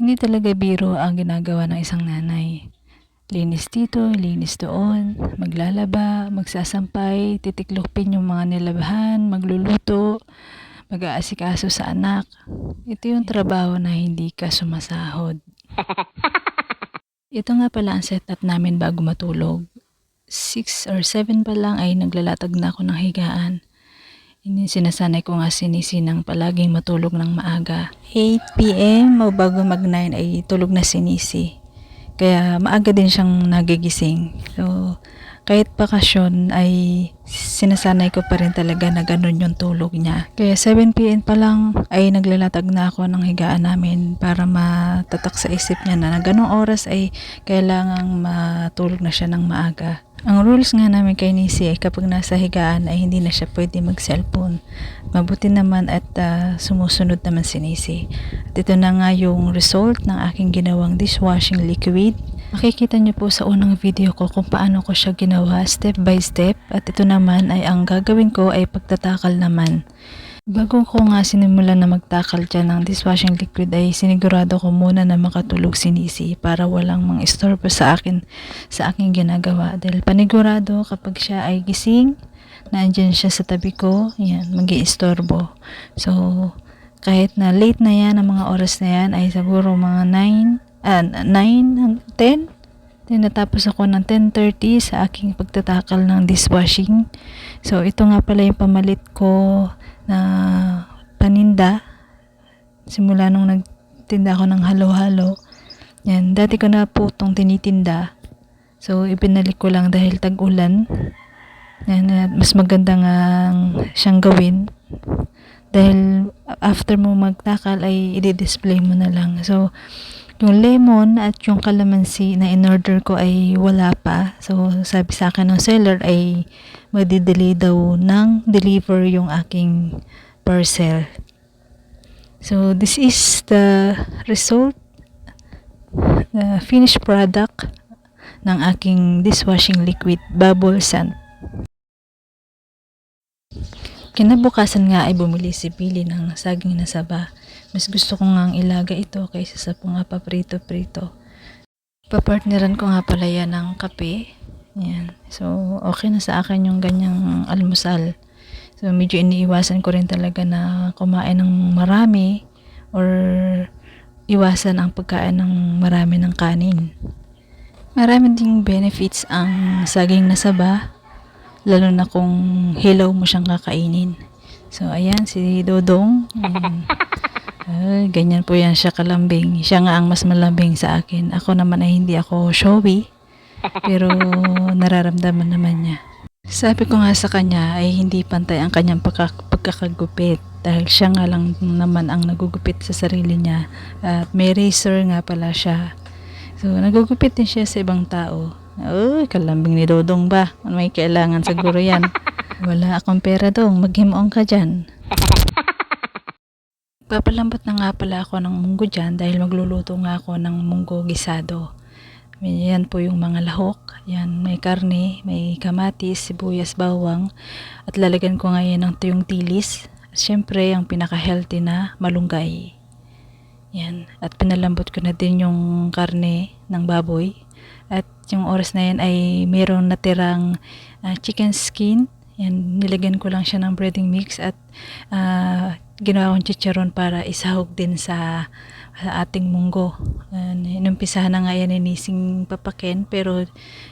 Hindi talaga biro ang ginagawa ng isang nanay. Linis dito, linis doon, maglalaba, magsasampay, titiklopin yung mga nilabahan, magluluto, mag-aasikaso sa anak. Ito yung trabaho na hindi ka sumasahod. Ito nga pala ang setup namin bago matulog. 6 or 7 pa lang ay naglalatag na ako ng higaan. Sinasanay ko nga sinisinang palaging matulog ng maaga. 8pm o bago mag 9 ay tulog na sinisi. Kaya maaga din siyang nagigising. So, kahit bakasyon ay sinasanay ko pa rin talaga na ganun yung tulog niya. Kaya 7pm pa lang ay naglalatag na ako ng higaan namin para matatak sa isip niya na, na ganung oras ay kailangang matulog na siya ng maaga. Ang rules nga namin kay Nisi ay kapag nasa higaan ay hindi na siya pwede mag-cellphone. Mabuti naman at ah, sumusunod naman si Nisi. At ito na nga yung result ng aking ginawang dishwashing liquid. Makikita niyo po sa unang video ko kung paano ko siya ginawa step by step at ito naman ay ang gagawin ko ay pagtatakal naman. Bago ko nga sinimulan na magtakal dyan ng dishwashing liquid ay sinigurado ko muna na makatulog si Nisi para walang mang istorbo sa akin sa aking ginagawa. Dahil panigurado kapag siya ay gising, nandyan siya sa tabi ko, yan, mag So, kahit na late na yan, ang mga oras na yan ay siguro mga 9, ah, 9, 10, Tinatapos ako ng 10.30 sa aking pagtatakal ng dishwashing. So, ito nga pala yung pamalit ko na paninda. Simula nung nagtinda ako ng halo-halo. Yan, dati ko na po itong tinitinda. So, ibinalik ko lang dahil tag-ulan. Yan, mas maganda nga siyang gawin. Dahil after mo magtakal ay i-display mo na lang. So, yung lemon at yung calamansi na in-order ko ay wala pa. So, sabi sa akin ng seller ay magdidelay daw ng deliver yung aking parcel. So, this is the result, the finished product ng aking dishwashing liquid, bubble sand. Kinabukasan nga ay bumili si Billy ng saging na saba. Mas gusto ko nga ilaga ito kaysa sa mga paprito-prito. Papartneran ko nga pala yan ng kape. Yan. So, okay na sa akin yung ganyang almusal. So, medyo iniiwasan ko rin talaga na kumain ng marami or iwasan ang pagkain ng marami ng kanin. Marami ding benefits ang saging na saba, lalo na kung hilaw mo siyang kakainin. So, ayan, si Dodong. Mm, ay, ganyan po yan siya kalambing. Siya nga ang mas malambing sa akin. Ako naman ay hindi ako showy. Pero nararamdaman naman niya. Sabi ko nga sa kanya ay hindi pantay ang kanyang pagka- pagkakagupit. Dahil siya nga lang naman ang nagugupit sa sarili niya. At may razor nga pala siya. So, nagugupit din siya sa ibang tao. Uy, kalambing ni Dodong ba? May kailangan siguro yan. Wala akong pera dong. Maghimuong ka dyan. Papalambot na nga pala ako ng munggo dyan dahil magluluto nga ako ng munggo gisado. Yan po yung mga lahok. Yan, may karne, may kamatis, sibuyas, bawang. At lalagyan ko ngayon ng tuyong tilis. At syempre, ang pinaka-healthy na malunggay. Yan. At pinalambot ko na din yung karne ng baboy. At yung oras na yan ay mayroong natirang ah, chicken skin. Yan, nilagyan ko lang siya ng breading mix at ah, ginawa kong chicharon para isahog din sa, sa ating munggo. Uh, inumpisahan na nga yan ni Nising papakin pero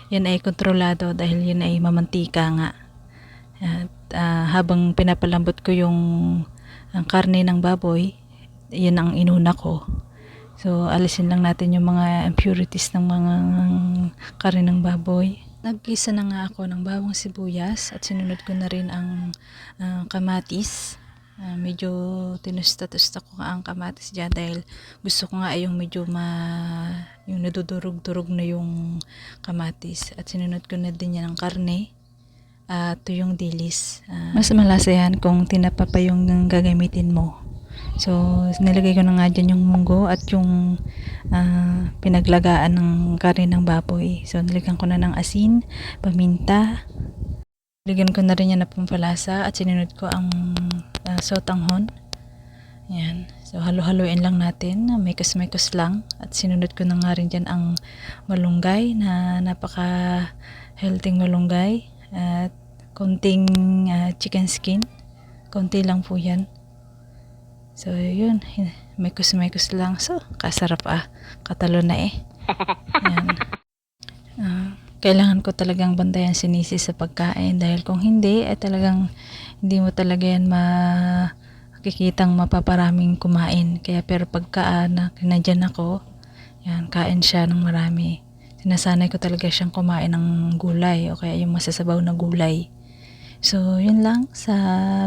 yan ay kontrolado dahil yan ay mamantika nga. At ah, habang pinapalambot ko yung ang karne ng baboy, yan ang inuna ko. So, alisin lang natin yung mga impurities ng mga karne ng baboy. Nagkisa na nga ako ng bawang sibuyas at sinunod ko na rin ang ah, kamatis. Ah, medyo tinusta-tusta ko nga ang kamatis dyan dahil gusto ko nga ay yung medyo ma yung nadudurog-durog na yung kamatis at sinunod ko na din yan ang karne at yung dilis. Ah, mas malasa yan kung tinapa pa yung gagamitin mo. So, nilagay ko na nga dyan yung munggo at yung ah, pinaglagaan ng karne ng baboy. So, nilagyan ko na ng asin, paminta, Ligyan ko na rin yan na pampalasa at sinunod ko ang uh, sotanghon. Yan. So, halo-haloin lang natin. Mekos-mekos lang. At sinunod ko na nga rin dyan ang malunggay na napaka-healthy malunggay. At konting ah, chicken skin. Konti lang po yan. So, yun. Mekos-mekos lang. So, kasarap ah. Katalo na eh. Yan. Ah, kailangan ko talagang bantayan si Nisi sa pagkain dahil kung hindi, ay talagang hindi mo talaga yan makikitang mapaparaming kumain. Kaya pero pagka ah, na, nandyan ako, yan, kain siya ng marami. Sinasanay ko talaga siyang kumain ng gulay o kaya yung masasabaw na gulay. So, yun lang sa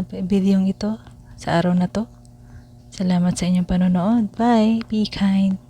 videong ito, sa araw na to. Salamat sa inyong panonood. Bye! Be kind!